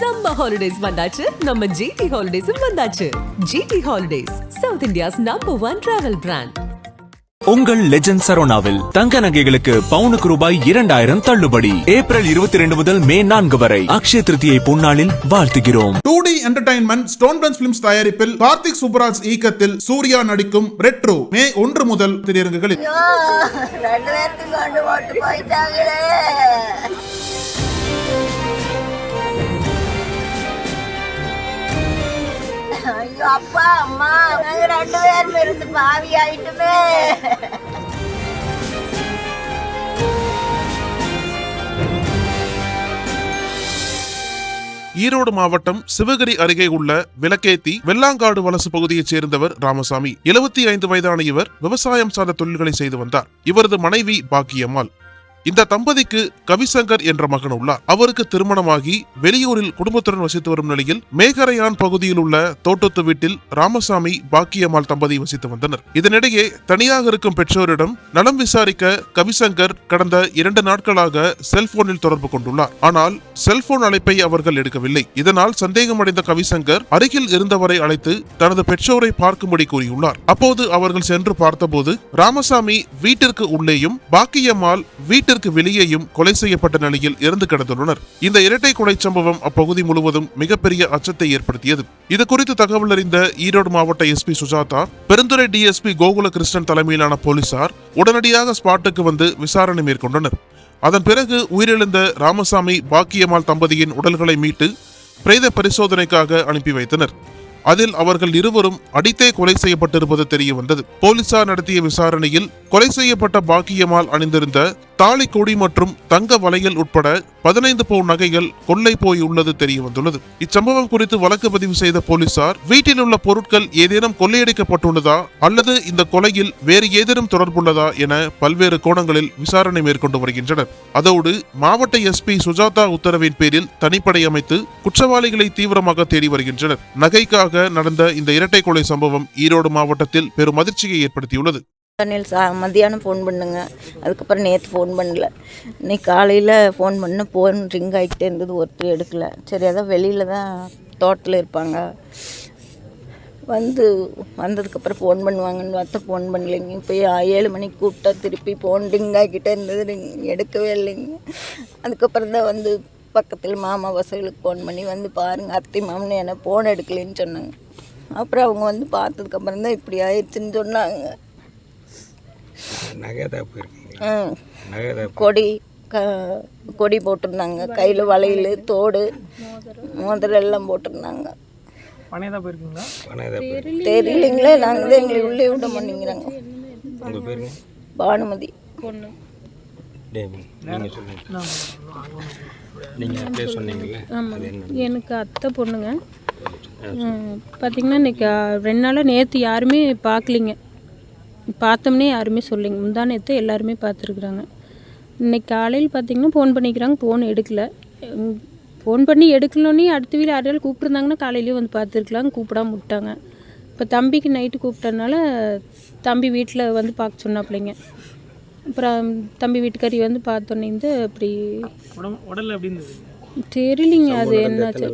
Summer holidays வந்தாச்சு. நம்ம GT ஹாலிடேஸும் வந்தாச்சு. GT holidays South India's number one travel brand உங்கள் லெஜண்ட் சரோனாவில் தங்க நகைகளுக்கு பவுனுக்கு ரூபாய் இரண்டாயிரம் தள்ளுபடி. ஏப்ரல் இருபத்தி ரெண்டு முதல் மே நான்கு வரை அக்ஷய திருத்தியை பொன்னாளில் வாழ்த்துகிறோம். Two D entertainment stone bench films தயாரிப்பில் கார்த்திக் சுப்பராஜ் இயக்கத்தில் சூர்யா நடிக்கும் ரெட்ரோ மே ஒன்று முதல் திரையரங்குகளில். அப்பா அம்மா நாங்க ரெண்டு பேரும் இருந்து பாவி ஆயிட்டுமே. ஈரோடு மாவட்டம் சிவகிரி அருகே உள்ள விளக்கேத்தி வெள்ளாங்காடு வலசு பகுதியைச் சேர்ந்தவர் ராமசாமி. எழுபத்தி ஐந்து வயதான இவர் விவசாயம் சார்ந்த தொழில்களை செய்து வந்தார். இவரது மனைவி பாக்கியம்மாள். இந்த தம்பதிக்கு கவிசங்கர் என்ற மகன் உள்ளார். அவருக்கு திருமணமாகி வெளியூரில் குடும்பத்துடன் வசித்து வரும் நிலையில் மேகரையான் பகுதியில் உள்ள தோட்டத்து வீட்டில் ராமசாமி பாக்கியம்மாள் தம்பதி வசித்து வந்தனர். இதனிடையே தனியாக இருக்கும் பெற்றோரிடம் நலம் விசாரிக்க கவிசங்கர் கடந்த இரண்டு நாட்களாக செல்போனில் தொடர்பு கொண்டுள்ளார். ஆனால் செல்போன் அழைப்பை அவர்கள் எடுக்கவில்லை. இதனால் சந்தேகமடைந்த கவிசங்கர் அருகில் இருந்தவரை அழைத்து தனது பெற்றோரை பார்க்கும்படி கூறியுள்ளார். அப்போது அவர்கள் சென்று பார்த்தபோது ராமசாமி வீட்டிற்கு உள்ளேயும் பாக்கியம்மாள் வீட்டு வீட்டிற்கு வெளியேயும் கொலை செய்யப்பட்ட நிலையில் இறந்து கிடந்துள்ளனர். இந்த இரட்டை கொலை சம்பவம் அப்பகுதி முழுவதும் மிகப்பெரிய அச்சத்தை ஏற்படுத்தியது. இது குறித்து தகவல் அறிந்த ஈரோடு மாவட்ட எஸ்பி சுஜாதா பெருந்துறை டிஎஸ்பி கோகுல கிருஷ்ணன் தலைமையிலான போலீசார் உடனடியாக ஸ்பாட்டுக்கு வந்து விசாரணை மேற்கொண்டனர். அதன் பிறகு உயிரிழந்த ராமசாமி பாக்கியம்மாள் தம்பதியின் உடல்களை மீட்டு பிரேத பரிசோதனைக்காக அனுப்பி வைத்தனர். அதில் அவர்கள் இருவரும் அடித்தே கொலை செய்யப்பட்டிருப்பது தெரிய வந்தது போலீசார் நடத்திய விசாரணையில் கொலை செய்யப்பட்ட பாக்கியமால் அணிந்திருந்த தாலி கொடி மற்றும் தங்க வளையல் உட்பட பதினைந்து பவுன் நகைகள் கொள்ளை போய் உள்ளது தெரிய வந்துள்ளது இச்சம்பவம் குறித்து வழக்கு பதிவு செய்த போலீசார் வீட்டில் உள்ள பொருட்கள் ஏதேனும் கொள்ளையடிக்கப்பட்டுள்ளதா அல்லது இந்த கொலையில் வேறு ஏதேனும் தொடர்புள்ளதா என பல்வேறு கோணங்களில் விசாரணை மேற்கொண்டு வருகின்றனர். அதோடு மாவட்ட எஸ்பி சுஜாதா உத்தரவின் பேரில் தனிப்படை அமைத்து குற்றவாளிகளை தீவிரமாக தேடி வருகின்றனர். நகைக்காக நடந்த இந்த இரட்டை கொலை சம்பவம் ஈரோடு மாவட்டத்தில் பெரும் அதிர்ச்சியை ஏற்படுத்தியுள்ளது. அனில் சா மத்தியானம் ஃபோன் பண்ணுங்க. அதுக்கப்புறம் நேற்று ஃபோன் பண்ணல. இன்னைக்கு காலையில் ஃபோன் பண்ண ஃபோன் ரிங் ஆகிட்டே இருந்தது ஒருத்தர் எடுக்கல. சரி அதான் வெளியில் தான் தோட்டத்தில் இருப்பாங்க. வந்து வந்ததுக்கப்புறம் ஃபோன் பண்ணுவாங்கன்னு பார்த்தா ஃபோன் பண்ணலைங்க. இப்போ ஏழு மணிக்கு கூப்பிட்டா திருப்பி ஃபோன் ரிங் ஆகிக்கிட்டே இருந்தது ரிங் எடுக்கவே இல்லைங்க. அதுக்கப்புறம் தான் வந்து பக்கத்தில் மாமா பசங்களுக்கு ஃபோன் பண்ணி வந்து பாருங்கள் அத்தை மாமனு என்ன ஃபோன் எடுக்கலைன்னு சொன்னாங்க. அப்புறம் அவங்க வந்து பார்த்ததுக்கப்புறம் தான் இப்படி ஆயிடுச்சுன்னு சொன்னாங்க. நகை தான் கொடி க கொடி போட்டிருந்தாங்க. கையில் வளையல் தோடு மோதிரம் எல்லாம் போட்டிருந்தாங்க. தெரியலைங்களே நாங்கள் தான் எங்களை உள்ளே விட மாட்டேங்கிறாங்க. பானுமதி. என்ன எனக்கு அத்தை பொண்ணுங்க. பார்த்திங்கன்னா இன்னைக்கு ரெண்டு நாளாக நேற்று யாருமே பார்க்கலிங்க பார்த்தோம்னே யாருமே சொல்லிங்க முந்தா நேற்று எல்லாருமே பார்த்துருக்குறாங்க. இன்னைக்கு காலையில் பார்த்திங்கன்னா ஃபோன் பண்ணிக்கிறாங்க ஃபோன் எடுக்கல. ஃபோன் பண்ணி எடுக்கலன்னே அடுத்த வீடு யாராவது கூப்பிட்ருந்தாங்கன்னா காலையிலேயே வந்து பார்த்துருக்கலாம் கூப்பிடாம விட்டாங்க. இப்போ தம்பிக்கு நைட்டு கூப்பிட்டனால தம்பி வீட்டில் வந்து பார்க்க சொன்னாப்பிள்ளைங்க அப்புறம் தம்பி வீட்டுக்காரி வந்து பார்த்தோன்னே இருந்து அப்படி உடல்ல எப்படி இருந்தது? தெரியலிங்க அது என்னாச்சு?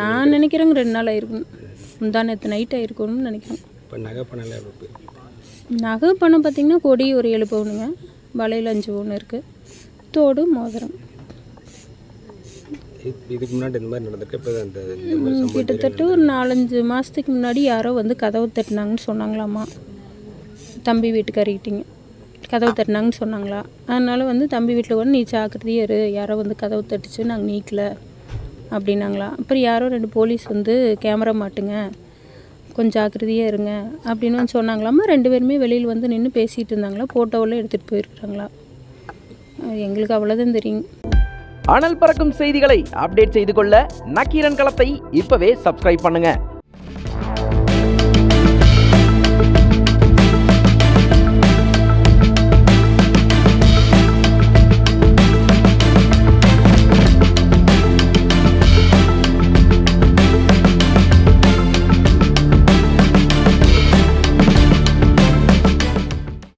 நான் நினைக்கிறேங்க ரெண்டு நாள் ஆயிருக்கும். முந்தா நேற்று நைட் ஆயிருக்கணும்னு நினைக்கிறேன். இப்போ நகை பணம் போயிருக்கு? நகை பணம் பார்த்திங்கன்னா கொடி ஒரு ஏழு பவுனுங்க வளையல் அஞ்சு பவுன் இருக்குது தோடு மோதிரம். இது- இதுக்கு முன்னாடி இந்த மாதிரி நடந்திருக்கு இப்போ அந்த கிட்டத்தட்ட ஒரு நாலஞ்சு மாதத்துக்கு முன்னாடி யாரோ வந்து கதவு தட்டினாங்கன்னு சொன்னாங்களாம்மா தம்பி வீட்டுக்காரிக்கிட்டிங்க கதவு தட்டினாங்கன்னு சொன்னாங்களா. அதனால வந்து தம்பி வீட்டில் வந்து நீ ஜாக்கிரதையா இரு. யாரோ வந்து கதவு தட்டுச்சு நாங்கள் நீக்கல. அப்படின்னாங்களா. அப்புறம் யாரோ ரெண்டு போலீஸ் வந்து கேமரா மாட்டுங்க. கொஞ்சம் ஜாக்கிரதையாக இருங்க அப்படின்னு வந்து ரெண்டு பேருமே வெளியில் வந்து நின்று பேசிகிட்டு இருந்தாங்களா. ஃபோட்டோவில் எடுத்துகிட்டு போயிருக்கிறாங்களா. எங்களுக்கு அவ்வளோதான் தெரியும். அனல் பறக்கும் செய்திகளை அப்டேட் செய்து கொள்ள நக்கீரன் களத்தை இப்போவே சப்ஸ்கிரைப் பண்ணுங்கள்